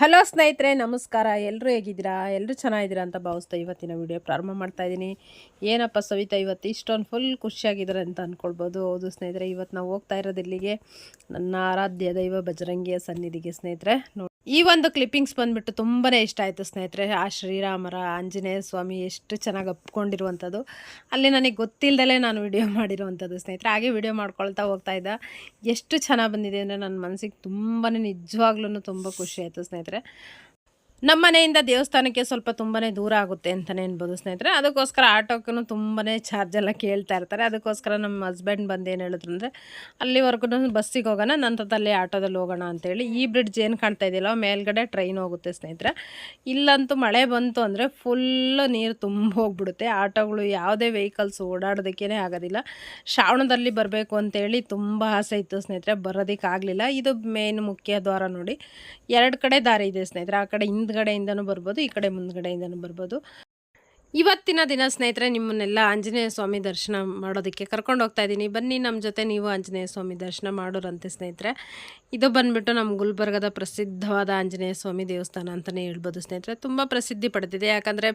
Hello ಸ್ನೇಹಿತರೆ, ನಮಸ್ಕಾರ. ಎಲ್ಲರೂ ಹೇಗಿದ್ದೀರಾ? ಎಲ್ಲರೂ ಚೆನ್ನಾಗಿದ್ದೀರಾ ಅಂತ ಭಾವಿಸ್ತಾ ಇವತ್ತಿನ ವಿಡಿಯೋ ಪ್ರಾರಂಭ ಮಾಡ್ತಾ ಇದ್ದೀನಿ. ಏನಪ್ಪ ಸವಿತಾ, ಇವತ್ತು ಇಷ್ಟೊಂದು ಫುಲ್ ಖುಷಿಯಾಗಿದ್ದಾರೆ ಅಂತ ಅಂದ್ಕೊಳ್ಬೋದು ಹೌದು ಸ್ನೇಹಿತರೆ, ಇವತ್ತು ನಾವು ಹೋಗ್ತಾ ಇರೋದು ಇಲ್ಲಿಗೆ ನನ್ನ ಆರಾಧ್ಯ ದೈವ ಬಜರಂಗಿಯ ಸನ್ನಿಧಿಗೆ ಸ್ನೇಹಿತರೆ. ಈ ಒಂದು ಕ್ಲಿಪ್ಪಿಂಗ್ಸ್ ಬಂದ್ಬಿಟ್ಟು ತುಂಬಾ ಇಷ್ಟ ಆಯಿತು ಸ್ನೇಹಿತರೆ. ಆ ಶ್ರೀರಾಮರ, ಆಂಜನೇಯ ಸ್ವಾಮಿ ಎಷ್ಟು ಚೆನ್ನಾಗಿ ಅಪ್ಕೊಂಡಿರುವಂಥದ್ದು. ಅಲ್ಲಿ ನನಗೆ ಗೊತ್ತಿಲ್ಲದಲೇ ನಾನು ವಿಡಿಯೋ ಮಾಡಿರುವಂಥದ್ದು ಸ್ನೇಹಿತರೆ. ಹಾಗೆ ವಿಡಿಯೋ ಮಾಡ್ಕೊಳ್ತಾ ಹೋಗ್ತಾ ಇದ್ದ. ಎಷ್ಟು ಚೆನ್ನಾಗಿ ಬಂದಿದೆ ಅಂದರೆ ನನ್ನ ಮನಸ್ಸಿಗೆ ತುಂಬಾ ನಿಜವಾಗ್ಲೂ ತುಂಬ ಖುಷಿ ಆಯಿತು ಸ್ನೇಹಿತರೆ. ನಮ್ಮ ಮನೆಯಿಂದ ದೇವಸ್ಥಾನಕ್ಕೆ ಸ್ವಲ್ಪ ತುಂಬಾ ದೂರ ಆಗುತ್ತೆ ಅಂತಲೇ ಅನ್ಬೋದು ಸ್ನೇಹಿತರೆ. ಅದಕ್ಕೋಸ್ಕರ ಆಟೋಕ್ಕೂ ತುಂಬಾ ಚಾರ್ಜ್ ಎಲ್ಲ ಕೇಳ್ತಾ ಇರ್ತಾರೆ. ಅದಕ್ಕೋಸ್ಕರ ನಮ್ಮ ಹಸ್ಬೆಂಡ್ ಬಂದು ಏನು ಹೇಳಿದ್ರು ಅಂದರೆ ಅಲ್ಲಿವರೆಗೂ ಬಸ್ಸಿಗೆ ಹೋಗೋಣ ನಂತರದಲ್ಲಿ ಆಟೋದಲ್ಲಿ ಹೋಗೋಣ ಅಂತೇಳಿ ಈ ಬ್ರಿಡ್ಜ್ ಏನು ಕಾಣ್ತಾ ಇದೆಯಲ್ಲ, ಮೇಲ್ಗಡೆ ಟ್ರೈನ್ ಹೋಗುತ್ತೆ ಸ್ನೇಹಿತರೆ. ಇಲ್ಲಂತೂ ಮಳೆ ಬಂತು ಅಂದರೆ ಫುಲ್ಲು ನೀರು ತುಂಬ ಹೋಗ್ಬಿಡುತ್ತೆ. ಆಟೋಗಳು ಯಾವುದೇ ವೆಹಿಕಲ್ಸ್ ಓಡಾಡೋದಕ್ಕೇ ಆಗೋದಿಲ್ಲ. ಶ್ರಾವಣದಲ್ಲಿ ಬರಬೇಕು ಅಂತೇಳಿ ತುಂಬ ಆಸೆ ಇತ್ತು ಸ್ನೇಹಿತರೆ. ಬರೋದಕ್ಕಾಗಲಿಲ್ಲ. ಇದು ಮೇನ್ ಮುಖ್ಯ ದ್ವಾರ ನೋಡಿ. ಎರಡು ಕಡೆ ದಾರಿ ಇದೆ ಸ್ನೇಹಿತರೆ. ಆ ಕಡೆ ಹಿಂದ್ಗಡೆಯಿಂದನೂ ಬರ್ಬೋದು ಈ ಕಡೆ ಮುಂದ್ಗಡೆಯಿಂದನೂ ಬರ್ಬೋದು. ಇವತ್ತಿನ ದಿನ ಸ್ನೇಹಿತರೆ, ನಿಮ್ಮನ್ನೆಲ್ಲ ಆಂಜನೇಯ ಸ್ವಾಮಿ ದರ್ಶನ ಮಾಡೋದಕ್ಕೆ ಕರ್ಕೊಂಡು ಹೋಗ್ತಾ ಇದ್ದೀನಿ. ಬನ್ನಿ ನಮ್ಮ ಜೊತೆ ನೀವು ಆಂಜನೇಯ ಸ್ವಾಮಿ ದರ್ಶನ ಮಾಡೋರಂತೆ ಸ್ನೇಹಿತರೆ. ಇದು ಬಂದ್ಬಿಟ್ಟು ನಮ್ಮ ಗುಲ್ಬರ್ಗದ ಪ್ರಸಿದ್ಧವಾದ ಆಂಜನೇಯ ಸ್ವಾಮಿ ದೇವಸ್ಥಾನ ಅಂತಲೇ ಹೇಳ್ಬೋದು ಸ್ನೇಹಿತರೆ. ತುಂಬ ಪ್ರಸಿದ್ಧಿ ಪಡೆದಿದೆ. ಯಾಕಂದರೆ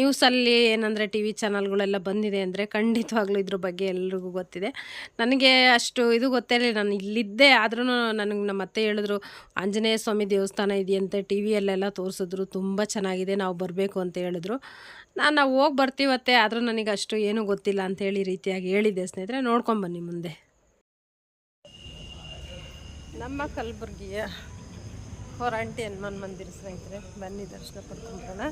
ನ್ಯೂಸಲ್ಲಿ ಏನಂದರೆ ಟಿ ವಿ ಚಾನಲ್ಗಳೆಲ್ಲ ಬಂದಿದೆ ಅಂದರೆ ಖಂಡಿತವಾಗ್ಲೂ ಇದ್ರ ಬಗ್ಗೆ ಎಲ್ರಿಗೂ ಗೊತ್ತಿದೆ. ನನಗೆ ಅಷ್ಟು ಇದು ಗೊತ್ತಿರಲಿಲ್ಲ ನಾನು ಇಲ್ಲಿದ್ದೆ, ಆದ್ರೂ ನನಗೆ ನಮ್ಮ ಅತ್ತೆ ಹೇಳಿದ್ರು, ಆಂಜನೇಯ ಸ್ವಾಮಿ ದೇವಸ್ಥಾನ ಇದೆಯಂತೆ, ಟಿ ವಿಯಲ್ಲೆಲ್ಲ ತೋರಿಸಿದ್ರು, ತುಂಬ ಚೆನ್ನಾಗಿದೆ, ನಾವು ಬರಬೇಕು ಅಂತ ಹೇಳಿದ್ರು. ನಾನು ನಾವು ಹೋಗಿ ಬರ್ತೀವತ್ತೆ, ಆದರೂ ನನಗೆ ಅಷ್ಟು ಏನೂ ಗೊತ್ತಿಲ್ಲ ಅಂಥೇಳಿ ರೀತಿಯಾಗಿ ಹೇಳಿದ್ದೆ ಸ್ನೇಹಿತರೆ ನೋಡ್ಕೊಂಬನ್ನಿ ಮುಂದೆ. ನಮ್ಮ ಕಲಬುರ್ಗಿಯ ಹೊರಾಂಟಿ ಹನುಮಾನ್ ಮಂದಿರ ಸ್ನೇಹಿತರೆ, ಬನ್ನಿ ದರ್ಶನ ಪಡ್ಕೊಂಬರೋಣ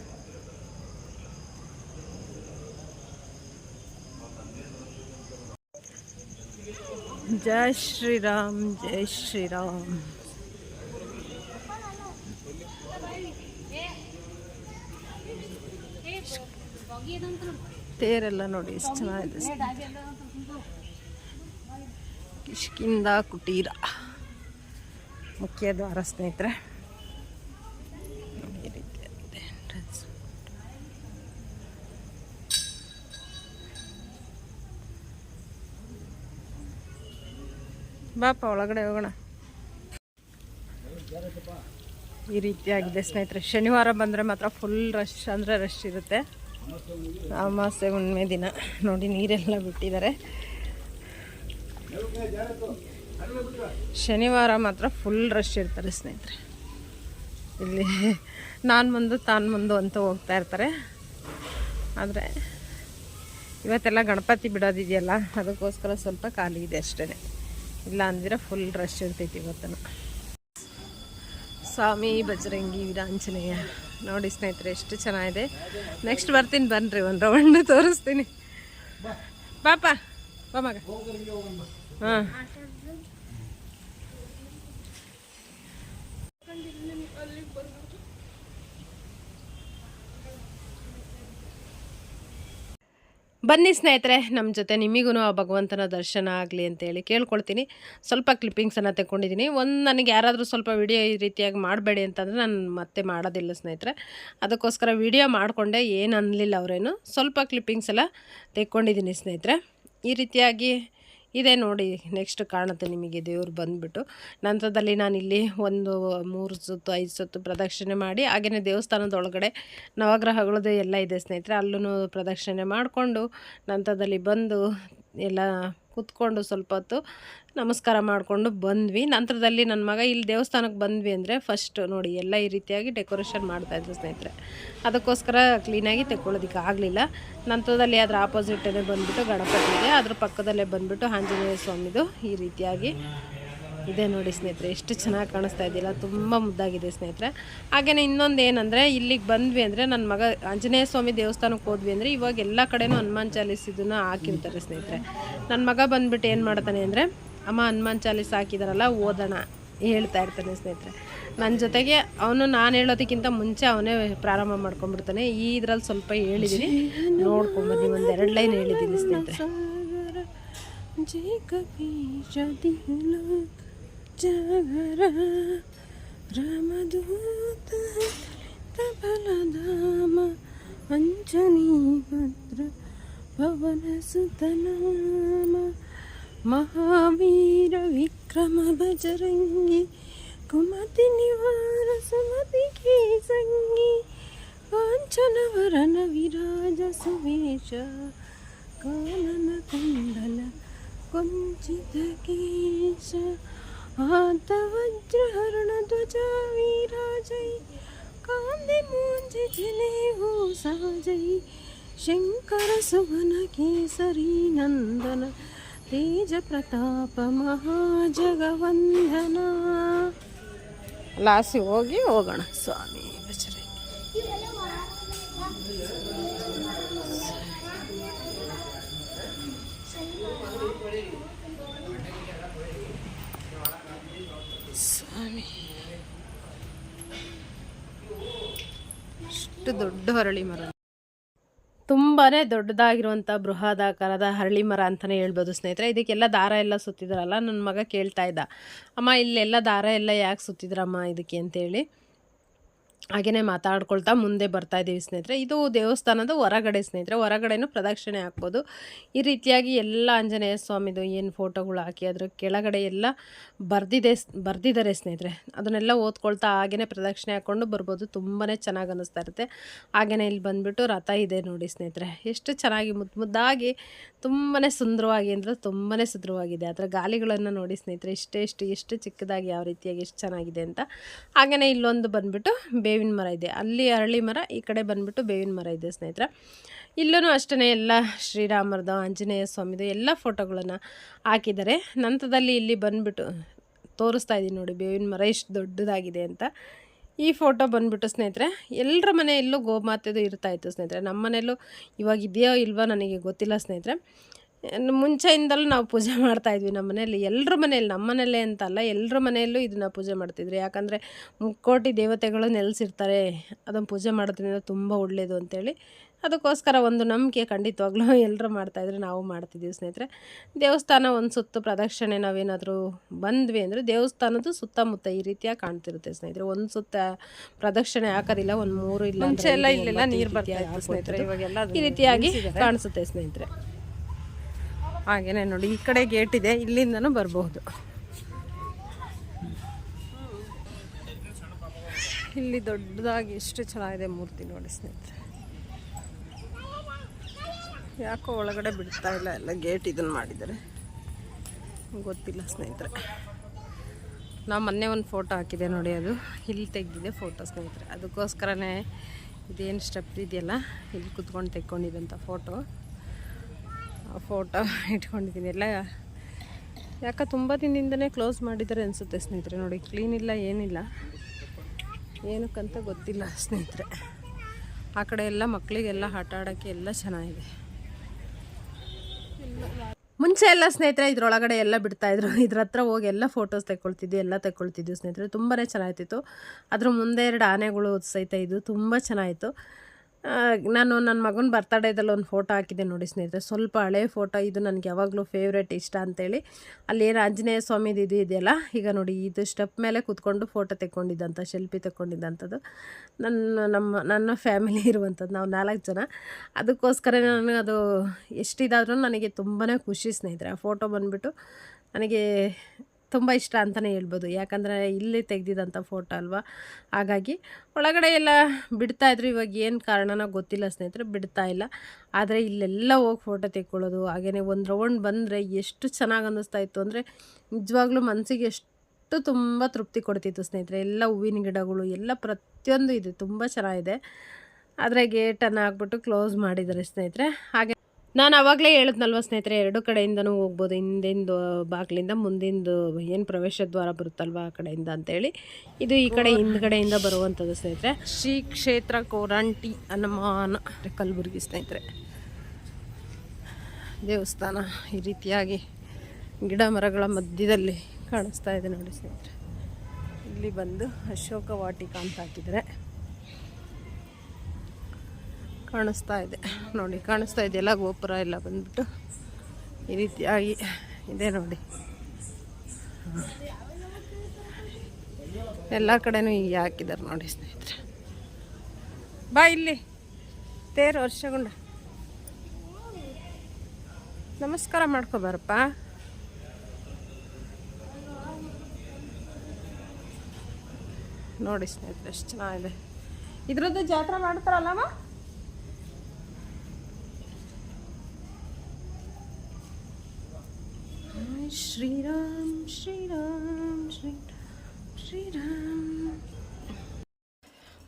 ಜೈ ಶ್ರೀರಾಮ್ ಜೈ ಶ್ರೀರಾಮ್. ತೇರೆಲ್ಲ ನೋಡಿ, ಎಷ್ಟು ಚೆನ್ನಾಗಿದೆ. ಕಿಷ್ಕಿಂದ ಕುಟೀರ. ಮುಖ್ಯ ದ್ವಾರ ಸ್ನೇಹಿತರೆ. ಈ. ಬಾಪ ಒಳಗಡೆ ಹೋಗೋಣ. ಈ ರೀತಿಯಾಗಿದೆ ಸ್ನೇಹಿತರೆ. ಶನಿವಾರ ಬಂದರೆ ಮಾತ್ರ ಫುಲ್ ರಶ್ ಅಂದರೆ ರಶ್ ಇರುತ್ತೆ. ಅಮಾವಾಸ್ಯೆ ಹುಣ್ಣಿಮೆ ದಿನ. ನೋಡಿ, ನೀರೆಲ್ಲ ಬಿಟ್ಟಿದ್ದಾರೆ. ಶನಿವಾರ ಮಾತ್ರ ಫುಲ್ ರಶ್ ಇರ್ತಾರೆ ಸ್ನೇಹಿತರೆ. ಇಲ್ಲಿ ನಾನು ಮುಂದು ತಾನು ಮುಂದು ಅಂತ ಹೋಗ್ತಾ ಇರ್ತಾರೆ. ಆದರೆ ಇವತ್ತೆಲ್ಲ ಗಣಪತಿ ಬಿಡೋದಿದೆಯಲ್ಲ, ಅದಕ್ಕೋಸ್ಕರ ಸ್ವಲ್ಪ ಖಾಲಿ ಇದೆ ಅಷ್ಟೇ ಇಲ್ಲ ಅಂದಿರ ಫುಲ್ ರಶ್ ಇರ್ತೈತಿ ಇವತ್ತನ್ನು ಸ್ವಾಮಿ, ಬಜರಂಗಿ, ವೀರಾಂಜನೇಯ. ನೋಡಿ ಸ್ನೇಹಿತರೆ ಎಷ್ಟು ಚೆನ್ನಾಗಿದೆ. ನೆಕ್ಸ್ಟ್ ಬರ್ತೀನಿ ಬನ್ನಿರಿ ಒಂದು ರೌಂಡ್ ತೋರಿಸ್ತೀನಿ. ಪಾಪ ಬಾ ಹಾಂ. ಬನ್ನಿ ಸ್ನೇಹಿತರೆ ನಮ್ಮ ಜೊತೆ ನಿಮಗೂ ಆ ಭಗವಂತನ ದರ್ಶನ ಆಗಲಿ ಅಂತೇಳಿ ಕೇಳ್ಕೊಳ್ತೀನಿ. ಸ್ವಲ್ಪ ಕ್ಲಿಪ್ಪಿಂಗ್ಸನ್ನು ತೆಕ್ಕೊಂಡಿದ್ದೀನಿ ಒಂದು ನನಗೆ ಯಾರಾದರೂ ಸ್ವಲ್ಪ ವಿಡಿಯೋ ಈ ರೀತಿಯಾಗಿ ಮಾಡಬೇಡಿ ಅಂತಂದರೆ ನಾನು ಮತ್ತೆ ಮಾಡೋದಿಲ್ಲ ಸ್ನೇಹಿತರೆ. ಅದಕ್ಕೋಸ್ಕರ ವಿಡಿಯೋ ಮಾಡಿಕೊಂಡೆ, ಏನು ಅನ್ನಲಿಲ್ಲ ಅವರೇನು. ಸ್ವಲ್ಪ ಕ್ಲಿಪ್ಪಿಂಗ್ಸ್ ಎಲ್ಲ ತೆಕ್ಕೊಂಡಿದ್ದೀನಿ ಸ್ನೇಹಿತರೆ. ಈ ರೀತಿಯಾಗಿ ಇದೆ ನೋಡಿ ನೆಕ್ಸ್ಟ್ ಕಾಣುತ್ತೆ ನಿಮಗೆ ದೇವರು ಬಂದುಬಿಟ್ಟು. ನಂತರದಲ್ಲಿ ನಾನಿಲ್ಲಿ ಒಂದು, ಮೂರು ಸುತ್ತು, ಐದು ಸುತ್ತು ಪ್ರದಕ್ಷಿಣೆ ಮಾಡಿ ಹಾಗೆಯೇ ದೇವಸ್ಥಾನದ ಒಳಗಡೆ ನವಗ್ರಹಗಳದ್ದು ಎಲ್ಲ ಇದೆ ಸ್ನೇಹಿತರೆ ಅಲ್ಲೂ ಪ್ರದಕ್ಷಿಣೆ ಮಾಡಿಕೊಂಡು ನಂತರದಲ್ಲಿ ಬಂದು ಎಲ್ಲ ಕೂತ್ಕೊಂಡು ಸ್ವಲ್ಪ ಹೊತ್ತು ನಮಸ್ಕಾರ ಮಾಡಿಕೊಂಡು ಬಂದ್ವಿ. ನಂತರದಲ್ಲಿ ನನ್ನ ಮಗ ಇಲ್ಲಿ ದೇವಸ್ಥಾನಕ್ಕೆ ಬಂದ್ವಿ ಅಂದರೆ ಫಸ್ಟ್ ನೋಡಿ ಎಲ್ಲ ಈ ರೀತಿಯಾಗಿ ಡೆಕೋರೇಷನ್ ಮಾಡ್ತಾಯಿದ್ರು ಸ್ನೇಹಿತರೆ. ಅದಕ್ಕೋಸ್ಕರ ಕ್ಲೀನಾಗಿ ತೆಕ್ಕೊಳ್ಳೋದಕ್ಕೆ ಆಗಲಿಲ್ಲ. ನಂತರದಲ್ಲಿ ಅದರ ಆಪೋಸಿಟೇ ಬಂದುಬಿಟ್ಟು ಗಣಪತಿಗೆ, ಅದ್ರ ಪಕ್ಕದಲ್ಲೇ ಬಂದುಬಿಟ್ಟು ಆಂಜನೇಯ ಸ್ವಾಮಿದು ಈ ರೀತಿಯಾಗಿ ಇದೆ ನೋಡಿ ಸ್ನೇಹಿತರೆ, ಎಷ್ಟು ಚೆನ್ನಾಗಿ ಕಾಣಿಸ್ತಾ ಇದೆಯಲ್ಲ ತುಂಬ ಮುದ್ದಾಗಿದೆ ಸ್ನೇಹಿತರೆ. ಹಾಗೆಯೇ ಇನ್ನೊಂದು ಏನಂದರೆ, ಇಲ್ಲಿಗೆ ಬಂದ್ವಿ ಅಂದರೆ ನನ್ನ ಮಗ ಆಂಜನೇಯ ಸ್ವಾಮಿ ದೇವಸ್ಥಾನಕ್ಕೆ ಹೋದ್ವಿ ಅಂದರೆ ಇವಾಗ ಎಲ್ಲ ಕಡೆನೂ ಹನುಮಾನ್ ಚಾಲೀಸ್ ಇದನ್ನು ಹಾಕಿರ್ತಾರೆ ಸ್ನೇಹಿತರೆ. ನನ್ನ ಮಗ ಬಂದುಬಿಟ್ಟು ಏನು ಮಾಡ್ತಾನೆ ಅಂದರೆ, ಅಮ್ಮ, ಹನುಮಾನ್ ಚಾಲೀಸ್ ಹಾಕಿದಾರಲ್ಲ, ಓದೋಣ, ಹೇಳ್ತಾ ಇರ್ತಾನೆ ಸ್ನೇಹಿತರೆ. ನನ್ನ ಜೊತೆಗೆ ಅವನು, ನಾನು ಹೇಳೋದಕ್ಕಿಂತ ಮುಂಚೆ ಅವನೇ ಪ್ರಾರಂಭ ಮಾಡ್ಕೊಂಡ್ಬಿಡ್ತಾನೆ. ಈ ಇದ್ರಲ್ಲಿ ಸ್ವಲ್ಪ ಹೇಳಿದ್ದೀನಿ ನೋಡ್ಕೊಂಬನ್ನಿ ಒಂದು ಎರಡು ಲೈನ್ ಹೇಳಿದ್ದೀನಿ ಸ್ನೇಹಿತರೆ. जगरा, रमदूत प्रबलधाम अञ्जनीभद्र भवनसुतनाम महावीरविक्रम बजरङ्गी कुमतिनिवार सुमति के कांचन वरन विराज सुवेश, कानन कुंडल, कुंचित केश ಕಾನನ ಕುಂಡಲ ಕೊಂಚಿತ ಕೇಶ ಆತ ವಜ್ರಹರಣ ಧ್ವಜ ವಿರಾಜೈ ಕಾಂದೆ ಮೂಂಜಿ ಜಲೆ ಹೋ ಸಾಜೈ ಶಂಕರ ಸುವನ ಕೇಸರಿ ನಂದನ, ತೇಜ ಪ್ರತಾಪ ಮಹಾಜಗವಂದನ. ಲಾಸಿ ಹೋಗಿ ಹೋಗೋಣ, ಸ್ವಾಮಿ. ಇಷ್ಟು ದೊಡ್ಡ ಹರಳಿ ಮರ. ತುಂಬಾ ದೊಡ್ಡದಾಗಿರುವಂಥ ಬೃಹದಾಕಾರದ ಹರಳಿ ಮರ ಅಂತಲೇ ಹೇಳ್ಬೋದು ಸ್ನೇಹಿತರೆ. ಇದಕ್ಕೆಲ್ಲ ದಾರ ಎಲ್ಲ ಸುತ್ತಿದ್ರಲ್ಲ? ನನ್ನ ಮಗ ಕೇಳ್ತಾ ಇದ್ದ. ಅಮ್ಮ, ಇಲ್ಲೆಲ್ಲ ದಾರ ಎಲ್ಲ ಯಾಕೆ ಸುತ್ತಿದ್ರಮ್ಮ ಇದಕ್ಕೆ ಅಂತೇಳಿ. ಹಾಗೆಯೇ ಮಾತಾಡ್ಕೊಳ್ತಾ ಮುಂದೆ ಬರ್ತಾ ಇದ್ದೀವಿ ಸ್ನೇಹಿತರೆ. ಇದು ದೇವಸ್ಥಾನದ ಹೊರಗಡೆ ಸ್ನೇಹಿತರೆ. ಹೊರಗಡೆನೂ ಪ್ರದಕ್ಷಿಣೆ ಹಾಕ್ಬೋದು. ಈ ರೀತಿಯಾಗಿ ಎಲ್ಲ ಆಂಜನೇಯ ಸ್ವಾಮಿದು ಏನು ಫೋಟೋಗಳು ಹಾಕಿ ಅದ್ರ ಕೆಳಗಡೆ ಎಲ್ಲ ಬರ್ದಿದೆ ಬರ್ದಿದ್ದಾರೆ ಸ್ನೇಹಿತರೆ. ಅದನ್ನೆಲ್ಲ ಓದ್ಕೊಳ್ತಾ ಹಾಗೆಯೇ ಪ್ರದಕ್ಷಿಣೆ ಹಾಕ್ಕೊಂಡು ಬರ್ಬೋದು. ತುಂಬಾ ಚೆನ್ನಾಗಿ ಅನ್ನಿಸ್ತಾ ಇರುತ್ತೆ. ಹಾಗೆಯೇ ಇಲ್ಲಿ ಬಂದುಬಿಟ್ಟು ರಥ ಇದೆ ನೋಡಿ ಸ್ನೇಹಿತರೆ. ಎಷ್ಟು ಚೆನ್ನಾಗಿ ಮುದ್ದು ಮುದ್ದಾಗಿ ತುಂಬಾ ಸುಂದರವಾಗಿ ಅಂದರೆ ತುಂಬಾ ಸುಂದರವಾಗಿದೆ. ಅದರ ಗಾಲಿಗಳನ್ನು ನೋಡಿ ಸ್ನೇಹಿತರೆ, ಇಷ್ಟೇ ಎಷ್ಟು ಎಷ್ಟು ಚಿಕ್ಕದಾಗಿ ಯಾವ ರೀತಿಯಾಗಿ ಎಷ್ಟು ಚೆನ್ನಾಗಿದೆ ಅಂತ. ಹಾಗೆಯೇ ಇಲ್ಲೊಂದು ಬಂದುಬಿಟ್ಟು ಬೇವಿನ ಮರ ಇದೆ. ಅಲ್ಲಿ ಅರಳಿ ಮರ, ಈ ಕಡೆ ಬಂದ್ಬಿಟ್ಟು ಬೇವಿನ ಮರ ಇದೆ ಸ್ನೇಹಿತರೆ. ಇಲ್ಲೂ ಅಷ್ಟೇ ಎಲ್ಲ ಶ್ರೀರಾಮರದ, ಆಂಜನೇಯ ಸ್ವಾಮಿದು ಎಲ್ಲ ಫೋಟೋಗಳನ್ನು ಹಾಕಿದ್ದಾರೆ. ನಂತರದಲ್ಲಿ ಇಲ್ಲಿ ಬಂದುಬಿಟ್ಟು ತೋರಿಸ್ತಾ ಇದ್ದೀನಿ ನೋಡಿ ಬೇವಿನ ಮರ ಎಷ್ಟು ದೊಡ್ಡದಾಗಿದೆ ಅಂತ. ಈ ಫೋಟೋ ಬಂದುಬಿಟ್ಟು ಸ್ನೇಹಿತರೆ, ಎಲ್ಲರ ಮನೆಯಲ್ಲೂ ಗೋಮಾತೆದು ಇರ್ತಾಯಿತ್ತು ಸ್ನೇಹಿತರೆ. ನಮ್ಮ ಮನೆಯಲ್ಲೂ ಇವಾಗ ಇದೆಯೋ ಇಲ್ವೋ ನನಗೆ ಗೊತ್ತಿಲ್ಲ ಸ್ನೇಹಿತರೆ. ಮುಂಚೆಯಿಂದಲೂ ನಾವು ಪೂಜೆ ಮಾಡ್ತಾ ಇದ್ವಿ ನಮ್ಮ ಮನೆಯಲ್ಲಿ. ಎಲ್ಲರ ಮನೆಯಲ್ಲಿ ನಮ್ಮ ಮನೆಯಲ್ಲೇ ಅಂತ ಅಲ್ಲ ಎಲ್ಲರ ಮನೆಯಲ್ಲೂ ಇದನ್ನು ಪೂಜೆ ಮಾಡ್ತಿದ್ರು. ಯಾಕಂದರೆ ಮುಕ್ಕೋಟಿ ದೇವತೆಗಳು ನೆಲೆಸಿರ್ತಾರೆ. ಅದನ್ನು ಪೂಜೆ ಮಾಡೋದ್ರಿಂದ ತುಂಬ ಒಳ್ಳೆಯದು ಅಂತೇಳಿ. ಅದಕ್ಕೋಸ್ಕರ ಒಂದು ನಂಬಿಕೆ ಖಂಡಿತವಾಗ್ಲೂ ಎಲ್ಲರೂ ಮಾಡ್ತಾಯಿದ್ರು ನಾವು ಮಾಡ್ತಿದ್ದೀವಿ ಸ್ನೇಹಿತರೆ. ದೇವಸ್ಥಾನ ಒಂದು ಸುತ್ತು ಪ್ರದಕ್ಷಿಣೆ ನಾವೇನಾದರೂ ಬಂದ್ವಿ ಅಂದರೆ ದೇವಸ್ಥಾನದ ಸುತ್ತಮುತ್ತ ಈ ರೀತಿಯಾಗಿ ಕಾಣ್ತಿರುತ್ತೆ ಸ್ನೇಹಿತರೆ. ಒಂದು ಸುತ್ತ ಪ್ರದಕ್ಷಿಣೆ ಹಾಕೋದಿಲ್ಲ ಒಂದು ಮೂರು ಇಲ್ಲ ಮುಂಚೆ ಎಲ್ಲ ಇಲ್ಲೆಲ್ಲ ನೀರು ಬರ್ತಾ ಸ್ನೇಹಿತರೆ. ಇವಾಗೆಲ್ಲ ಈ ರೀತಿಯಾಗಿ ಕಾಣಿಸುತ್ತೆ ಸ್ನೇಹಿತರೆ. ಹಾಗೇನೆ ನೋಡಿ, ಈ ಕಡೆ ಗೇಟ್ ಇದೆ, ಇಲ್ಲಿಂದನೂ ಬರಬಹುದು. ಇಲ್ಲಿ ದೊಡ್ಡದಾಗಿ ಎಷ್ಟು ಚೆನ್ನಾಗಿದೆ ಮೂರ್ತಿ ನೋಡಿ ಸ್ನೇಹಿತರೆ. ಯಾಕೋ ಒಳಗಡೆ ಬಿಡ್ತಾ ಇಲ್ಲ ಎಲ್ಲ ಗೇಟ್ ಇದನ್ನು ಮಾಡಿದ್ದಾರೆ. ಗೊತ್ತಿಲ್ಲ ಸ್ನೇಹಿತರೆ. ನಾ ಮೊನ್ನೆ ಒಂದು ಫೋಟೋ ಹಾಕಿದೆ ನೋಡಿ ಅದು. ಇಲ್ಲಿ ತೆಗೆದಿದೆ ಫೋಟೋ ಸ್ನೇಹಿತರೆ. ಅದಕ್ಕೋಸ್ಕರನೇ ಇದೇನು ಸ್ಟೆಪ್ ಇದೆಯಲ್ಲ, ಇಲ್ಲಿ ಕುತ್ಕೊಂಡು ತೆಕ್ಕೊಂಡಿದ್ದಂಥ ಫೋಟೋ ಫೋಟೋ ಇಟ್ಕೊಂಡಿದ್ದೀನಿ. ಎಲ್ಲ ಯಾಕೆ ತುಂಬ ದಿನದಿಂದನೇ ಕ್ಲೋಸ್ ಮಾಡಿದ್ದಾರೆ ಅನಿಸುತ್ತೆ ಸ್ನೇಹಿತರೆ. ನೋಡಿ ಕ್ಲೀನ್ ಇಲ್ಲ, ಏನಿಲ್ಲ. ಏನಕ್ಕಂತ ಗೊತ್ತಿಲ್ಲ ಸ್ನೇಹಿತರೆ. ಆ ಕಡೆ ಎಲ್ಲ ಮಕ್ಕಳಿಗೆಲ್ಲ ಆಟ ಆಡೋಕ್ಕೆ ಎಲ್ಲ ಚೆನ್ನಾಗಿದೆ. ಮುಂಚೆ ಎಲ್ಲ ಸ್ನೇಹಿತರೆ ಇದ್ರೊಳಗಡೆ ಎಲ್ಲ ಬಿಡ್ತಾಯಿದ್ರು ಇದ್ರ. ಹತ್ರ ಹೋಗಿ ಎಲ್ಲ ಫೋಟೋಸ್ ತೆಕ್ಕೊಳ್ತಿದ್ವಿ, ಎಲ್ಲ ತೆಕ್ಕೊಳ್ತಿದ್ವಿ ಸ್ನೇಹಿತರೆ. ತುಂಬಾ ಚೆನ್ನಾಗಿತ್ತು ಅದ್ರ ಮುಂದೆ ಎರಡು ಆನೆಗಳು ಸಹಿತ ಇದು ತುಂಬ ಚೆನ್ನಾಗಿತ್ತು ನಾನು ನನ್ನ ಮಗನ ಬರ್ತಡೇದಲ್ಲಿ ಒಂದು ಫೋಟೋ ಹಾಕಿದ್ದೆ ನೋಡಿ ಸ್ನೇಹಿತರೆ. ಸ್ವಲ್ಪ ಹಳೆ ಫೋಟೋ ಇದು ನನಗೆ ಯಾವಾಗಲೂ ಫೇವ್ರೇಟ್ ಇಷ್ಟ ಅಂತೇಳಿ. ಅಲ್ಲಿ ಏನು ಆಂಜನೇಯ ಸ್ವಾಮಿದು ಇದು ಇದೆಯಲ್ಲ, ಈಗ ನೋಡಿ ಇದು ಸ್ಟೆಪ್ ಮೇಲೆ ಕೂತ್ಕೊಂಡು ಫೋಟೋ ತೆಕ್ಕೊಂಡಿದ್ದಂಥ ಸೆಲ್ಫಿ ತೆಕ್ಕೊಂಡಿದ್ದಂಥದ್ದು ನನ್ನ ನಮ್ಮ, ನನ್ನ ಫ್ಯಾಮಿಲಿ ಇರುವಂಥದ್ದು ನಾವು ನಾಲ್ಕು ಜನ. ಅದಕ್ಕೋಸ್ಕರ ನಾನು ಅದು ಎಷ್ಟಿದಾದ್ರೂ ನನಗೆ ತುಂಬಾ ಖುಷಿ ಸ್ನೇಹಿತರೆ. ಆ ಫೋಟೋ ಬಂದುಬಿಟ್ಟು ನನಗೆ ತುಂಬ ಇಷ್ಟ ಅಂತಲೇ ಹೇಳ್ಬೋದು. ಯಾಕಂದರೆ ಇಲ್ಲಿ ತೆಗೆದಿದ್ದಂಥ ಫೋಟೋ ಅಲ್ವಾ? ಹಾಗಾಗಿ ಒಳಗಡೆ ಎಲ್ಲ ಬಿಡ್ತಾಯಿದ್ರು ಇವಾಗ ಏನು ಕಾರಣನೋ ಗೊತ್ತಿಲ್ಲ ಸ್ನೇಹಿತರೆ, ಬಿಡ್ತಾ ಇಲ್ಲ. ಆದರೆ ಇಲ್ಲೆಲ್ಲ ಹೋಗಿ ಫೋಟೋ ತೆಕ್ಕೊಳ್ಳೋದು ಹಾಗೆಯೇ ಒಂದು ರೌಂಡ್ ಬಂದರೆ ಎಷ್ಟು ಚೆನ್ನಾಗಿ ಅನ್ನಿಸ್ತಾ ಇತ್ತು ಅಂದರೆ ನಿಜವಾಗ್ಲೂ ಮನಸ್ಸಿಗೆ ಎಷ್ಟು ತುಂಬ ತೃಪ್ತಿ ಕೊಡ್ತಿತ್ತು ಸ್ನೇಹಿತರೆ. ಎಲ್ಲ ಹೂವಿನ ಗಿಡಗಳು, ಎಲ್ಲ ಪ್ರತಿಯೊಂದು ಇದೆ ತುಂಬ ಚೆನ್ನಾಗಿದೆ. ಆದರೆ ಗೇಟನ್ನು ಹಾಕ್ಬಿಟ್ಟು ಕ್ಲೋಸ್ ಮಾಡಿದ್ದಾರೆ ಸ್ನೇಹಿತರೆ. ಹಾಗೆ ನಾನು ಅವಾಗಲೇ ಹೇಳಿದ್ನಲ್ವ ಸ್ನೇಹಿತರೆ, ಎರಡು ಕಡೆಯಿಂದನೂ ಹೋಗ್ಬೋದು, ಹಿಂದಿಂದು ಬಾಗಿಲಿಂದ ಮುಂದಿಂದು ಏನು ಪ್ರವೇಶ ದ್ವಾರ ಬರುತ್ತಲ್ವ ಆ ಕಡೆಯಿಂದ ಅಂತೇಳಿ, ಇದು ಈ ಕಡೆ ಹಿಂದ್ಗಡೆಯಿಂದ ಬರುವಂಥದ್ದು ಸ್ನೇಹಿತರೆ. ಶ್ರೀ ಕ್ಷೇತ್ರ ಕೋರಂಟಿ ಹನುಮಾನ ಕಲಬುರಗಿ ಸ್ನೇಹಿತರೆ. ದೇವಸ್ಥಾನ ಈ ರೀತಿಯಾಗಿ ಗಿಡ ಮರಗಳ ಮಧ್ಯದಲ್ಲಿ ಕಾಣಿಸ್ತಾ ಇದೆ ನೋಡಿ ಸ್ನೇಹಿತರೆ. ಇಲ್ಲಿ ಬಂದು ಅಶೋಕ ವಾಟಿಕ ಅಂತ ಹಾಕಿದರೆ ಕಾಣಿಸ್ತಾ ಇದೆ. ನೋಡಿ, ಕಾಣಿಸ್ತಾ ಇದೆಯಲ್ಲ ಗೋಪುರ ಎಲ್ಲ ಬಂದ್ಬಿಟ್ಟು ಈ ರೀತಿಯಾಗಿ ಇದೆ ನೋಡಿ. ಎಲ್ಲ ಕಡೆನೂ ಈಗ ಹಾಕಿದ್ದಾರೆ ನೋಡಿ ಸ್ನೇಹಿತರೆ. ಬಾ ಇಲ್ಲಿ. ತೇರು ವರ್ಷಗುಂಡ. ನಮಸ್ಕಾರ ಮಾಡ್ಕೊಬಾರಪ್ಪ ನೋಡಿ ಸ್ನೇಹಿತರೆ, ಎಷ್ಟು ಚೆನ್ನಾಗಿದೆ. ಇದ್ರದ್ದು ಜಾತ್ರೆ ಮಾಡ್ತಾರಲ್ಲಮ್ಮ? ಶ್ರೀರಾಮ್ ಶ್ರೀರಾಮ್ ಶ್ರೀರಾಮ್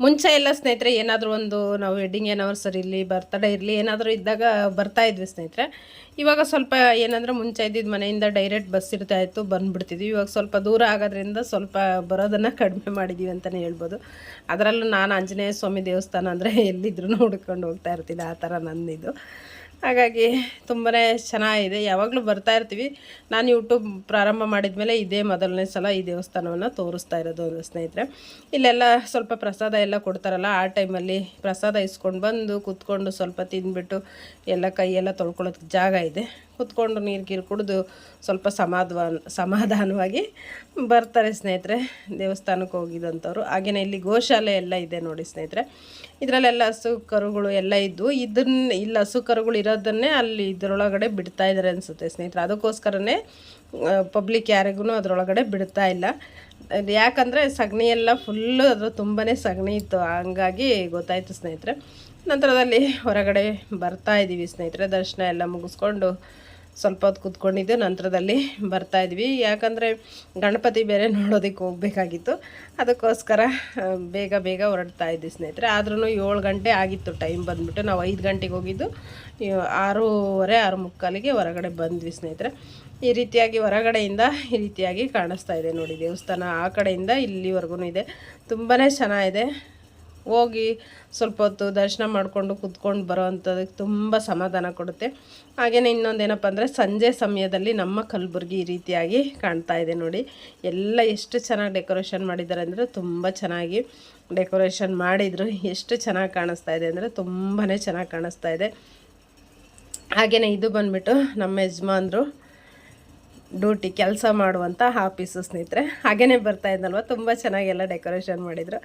ಮುಂಚೆ ಎಲ್ಲ ಸ್ನೇಹಿತರೆ, ಏನಾದರೂ ಒಂದು ನಾವು ವೆಡ್ಡಿಂಗ್ ಆ್ಯನಿವರ್ಸರಿ ಇರಲಿ ಬರ್ತಡೇ ಇರಲಿ, ಏನಾದರೂ ಇದ್ದಾಗ ಬರ್ತಾ ಇದ್ವಿ ಸ್ನೇಹಿತರೆ. ಇವಾಗ ಸ್ವಲ್ಪ ಏನಂದ್ರೆ ಮುಂಚೆ ಇದ್ದಿದ್ದು ಮನೆಯಿಂದ ಡೈರೆಕ್ಟ್ ಬಸ್ ಇರ್ತಾ ಇತ್ತು ಬಂದುಬಿಡ್ತಿದ್ವಿ. ಇವಾಗ ಸ್ವಲ್ಪ ದೂರ ಆಗೋದ್ರಿಂದ ಸ್ವಲ್ಪ ಬರೋದನ್ನು ಕಡಿಮೆ ಮಾಡಿದ್ದೀವಿ ಅಂತಲೇ ಹೇಳ್ಬೋದು. ಅದರಲ್ಲೂ ನಾನು ಆಂಜನೇಯ ಸ್ವಾಮಿ ದೇವಸ್ಥಾನ ಅಂದರೆ ಎಲ್ಲಿದ್ರೂ ಹುಡ್ಕೊಂಡು ಹೋಗ್ತಾ ಇರ್ತೀನಿ, ಆ ಥರ ನನ್ನಿದು. ಹಾಗಾಗಿ ತುಂಬಾ ಚೆನ್ನಾಗಿದೆ. ಯಾವಾಗಲೂ ಬರ್ತಾ ಇರ್ತೀವಿ. ನಾನು ಯೂಟ್ಯೂಬ್ ಪ್ರಾರಂಭ ಮಾಡಿದ ಮೇಲೆ ಇದೇ ಮೊದಲನೇ ಸಲ ಈ ದೇವಸ್ಥಾನವನ್ನು ತೋರಿಸ್ತಾ ಇರೋದು ಸ್ನೇಹಿತರೆ. ಇಲ್ಲೆಲ್ಲ ಸ್ವಲ್ಪ ಪ್ರಸಾದ ಎಲ್ಲ ಕೊಡ್ತಾರಲ್ಲ, ಆ ಟೈಮಲ್ಲಿ ಪ್ರಸಾದ ಇಸ್ಕೊಂಡು ಬಂದು ಕೂತ್ಕೊಂಡು ಸ್ವಲ್ಪ ತಿಂದ್ಬಿಟ್ಟು ಎಲ್ಲ ಕೈಯೆಲ್ಲ ತೊಳ್ಕೊಳ್ಳೋದಕ್ಕೆ ಜಾಗ ಇದೆ. ಕೂತ್ಕೊಂಡು ನೀರು ಗೀರು ಕುಡಿದು ಸ್ವಲ್ಪ ಸಮಾಧಾನ ಸಮಾಧಾನವಾಗಿ ಬರ್ತಾರೆ ಸ್ನೇಹಿತರೆ. ದೇವಸ್ಥಾನಕ್ಕೆ ಹೋಗಿದ್ದಂಥವ್ರು ಹಾಗೆಯೇ ಇಲ್ಲಿ ಗೋಶಾಲೆ ಎಲ್ಲ ಇದೆ ನೋಡಿ ಸ್ನೇಹಿತರೆ. ಇದರಲ್ಲೆಲ್ಲ ಹಸು ಕರುಗಳು ಎಲ್ಲ ಇದ್ದು ಇದನ್ನ ಇಲ್ಲಿ ಹಸು ಕರುಗಳು ಇರೋದನ್ನೇ ಅಲ್ಲಿ ಇದರೊಳಗಡೆ ಬಿಡ್ತಾ ಇದ್ದಾರೆ ಅನಿಸುತ್ತೆ ಸ್ನೇಹಿತರೆ. ಅದಕ್ಕೋಸ್ಕರನೇ ಪಬ್ಲಿಕ್ ಯಾರಿಗೂ ಅದರೊಳಗಡೆ ಬಿಡ್ತಾ ಇಲ್ಲ. ಯಾಕಂದರೆ ಸಗಣಿ ಎಲ್ಲ ಫುಲ್ಲು ಅದು ತುಂಬಾ ಸಗಣಿ ಇತ್ತು. ಹಂಗಾಗಿ ಗೊತ್ತಾಯಿತು ಸ್ನೇಹಿತರೆ. ನಂತರದಲ್ಲಿ ಹೊರಗಡೆ ಬರ್ತಾ ಇದ್ದೀವಿ ಸ್ನೇಹಿತರೆ. ದರ್ಶನ ಎಲ್ಲ ಮುಗಿಸ್ಕೊಂಡು ಸ್ವಲ್ಪ ಹೊತ್ತು ಕೂತ್ಕೊಂಡಿದ್ದು, ನಂತರದಲ್ಲಿ ಬರ್ತಾ ಇದ್ವಿ. ಯಾಕಂದರೆ ಗಣಪತಿ ಬೇರೆ ನೋಡೋದಕ್ಕೆ ಹೋಗಬೇಕಾಗಿತ್ತು. ಅದಕ್ಕೋಸ್ಕರ ಬೇಗ ಬೇಗ ಹೊರಡ್ತಾ ಇದ್ವಿ ಸ್ನೇಹಿತರೆ. ಆದ್ರೂ ಏಳು ಗಂಟೆ ಆಗಿತ್ತು ಟೈಮ್ ಬಂದುಬಿಟ್ಟು. ನಾವು ಐದು ಗಂಟೆಗೆ ಹೋಗಿದ್ದು. ಆರೂವರೆ, ಆರು ಮುಕ್ಕಾಲಿಗೆ ಹೊರಗಡೆ ಬಂದ್ವಿ ಸ್ನೇಹಿತರೆ. ಈ ರೀತಿಯಾಗಿ ಹೊರಗಡೆಯಿಂದ ಈ ರೀತಿಯಾಗಿ ಕಾಣಿಸ್ತಾ ಇದೆ ನೋಡಿ ದೇವಸ್ಥಾನ. ಆ ಕಡೆಯಿಂದ ಇಲ್ಲಿವರೆಗೂ ಇದೆ. ತುಂಬಾ ಚೆನ್ನಾಗಿದೆ. ಹೋಗಿ ಸ್ವಲ್ಪ ಹೊತ್ತು ದರ್ಶನ ಮಾಡಿಕೊಂಡು ಕುತ್ಕೊಂಡು ಬರೋ ಅಂಥದಕ್ಕೆ ತುಂಬ ಸಮಾಧಾನ ಕೊಡುತ್ತೆ. ಹಾಗೆಯೇ ಇನ್ನೊಂದೇನಪ್ಪ ಅಂದರೆ ಸಂಜೆ ಸಮಯದಲ್ಲಿ ನಮ್ಮ ಕಲಬುರ್ಗಿ ಈ ರೀತಿಯಾಗಿ ಕಾಣ್ತಾ ಇದೆ ನೋಡಿ. ಎಲ್ಲ ಎಷ್ಟು ಚೆನ್ನಾಗಿ ಡೆಕೋರೇಷನ್ ಮಾಡಿದ್ದಾರೆ ಅಂದರೆ ತುಂಬ ಚೆನ್ನಾಗಿ ಡೆಕೋರೇಷನ್ ಮಾಡಿದರು. ಎಷ್ಟು ಚೆನ್ನಾಗಿ ಕಾಣಿಸ್ತಾ ಇದೆ ಅಂದರೆ ತುಂಬಾ ಚೆನ್ನಾಗಿ ಕಾಣಿಸ್ತಾ ಇದೆ. ಹಾಗೆಯೇ ಇದು ಬಂದ್ಬಿಟ್ಟು ನಮ್ಮ ಯಜಮಾನ್ರು ಡ್ಯೂಟಿ ಕೆಲಸ ಮಾಡುವಂಥ ಆಫೀಸು ಸ್ನೇಹಿತರೆ. ಹಾಗೆಯೇ ಬರ್ತಾ ಇದ್ದಲ್ವ ತುಂಬ ಚೆನ್ನಾಗೆಲ್ಲ ಡೆಕೋರೇಷನ್ ಮಾಡಿದರು.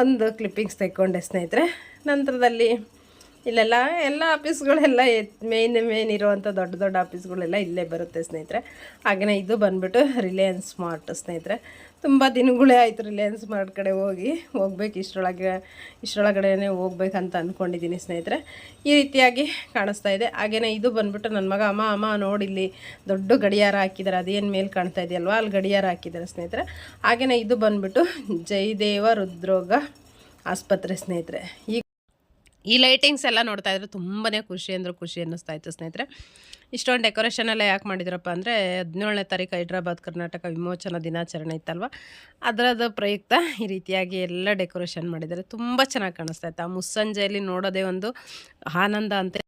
ಒಂದು ಕ್ಲಿಪ್ಪಿಂಗ್ಸ್ ತೆಕ್ಕೊಂಡೆ ಸ್ನೇಹಿತರೆ. ನಂತರದಲ್ಲಿ ಇಲ್ಲೆಲ್ಲ ಎಲ್ಲ ಆಫೀಸ್ಗಳೆಲ್ಲ ಮೇಯ್ನ್ ಮೇಯ್ನ್ ಇರುವಂಥ ದೊಡ್ಡ ದೊಡ್ಡ ಆಫೀಸ್ಗಳೆಲ್ಲ ಇಲ್ಲೇ ಬರುತ್ತೆ ಸ್ನೇಹಿತರೆ. ಹಾಗೆಯೇ ಇದು ಬಂದ್ಬಿಟ್ಟು ರಿಲಯನ್ಸ್ ಸ್ಮಾರ್ಟ್ ಸ್ನೇಹಿತರೆ. ತುಂಬ ದಿನಗಳೇ ಆಯಿತು ರಿಲಯನ್ಸ್ ಮಾರ್ಟ್ ಕಡೆ ಹೋಗಿ. ಹೋಗ್ಬೇಕು, ಇಷ್ಟರೊಳಗೆ, ಇಷ್ಟರೊಳಗಡೆನೇ ಹೋಗ್ಬೇಕಂತ ಅಂದ್ಕೊಂಡಿದ್ದೀನಿ ಸ್ನೇಹಿತರೆ. ಈ ರೀತಿಯಾಗಿ ಕಾಣಿಸ್ತಾ ಇದೆ. ಹಾಗೆಯೇ ಇದು ಬಂದ್ಬಿಟ್ಟು ನನ್ನ ಮಗ, ಅಮ್ಮ ಅಮ್ಮ ನೋಡಿಲ್ಲಿ ದೊಡ್ಡ ಗಡಿಯಾರ ಹಾಕಿದ್ದಾರೆ. ಅದೇನು ಮೇಲೆ ಕಾಣ್ತಾ ಇದೆಯಲ್ವಾ? ಅಲ್ಲಿ ಗಡಿಯಾರ ಹಾಕಿದ್ದಾರೆ ಸ್ನೇಹಿತರೆ. ಹಾಗೆಯೇ ಇದು ಬಂದ್ಬಿಟ್ಟು ಜಯದೇವ ಹೃದ್ರೋಗ ಆಸ್ಪತ್ರೆ ಸ್ನೇಹಿತರೆ. ಈ ಈ ಲೈಟಿಂಗ್ಸ್ ಎಲ್ಲ ನೋಡ್ತಾ ಇದ್ರೆ ತುಂಬಾ ಖುಷಿ ಅಂದ್ರೆ ಖುಷಿ ಅನ್ನಿಸ್ತಾ ಇತ್ತು ಸ್ನೇಹಿತರೆ. ಇಷ್ಟೊಂದು ಡೆಕೋರೇಷನ್ ಎಲ್ಲ ಯಾಕೆ ಮಾಡಿದ್ರಪ್ಪ ಅಂದರೆ ಹದಿನೇಳನೇ ತಾರೀಕು ಹೈದ್ರಾಬಾದ್, ಕರ್ನಾಟಕ ವಿಮೋಚನಾ ದಿನಾಚರಣೆ ಇತ್ತಲ್ವ? ಅದರದ ಪ್ರಯುಕ್ತ ಈ ರೀತಿಯಾಗಿ ಎಲ್ಲ ಡೆಕೋರೇಷನ್ ಮಾಡಿದ್ದಾರೆ. ತುಂಬ ಚೆನ್ನಾಗಿ ಕಾಣಿಸ್ತಾ ಇತ್ತು. ಆ ಮುಸ್ಸಂಜೆಯಲ್ಲಿ ನೋಡೋದೇ ಒಂದು ಆನಂದ ಅಂತ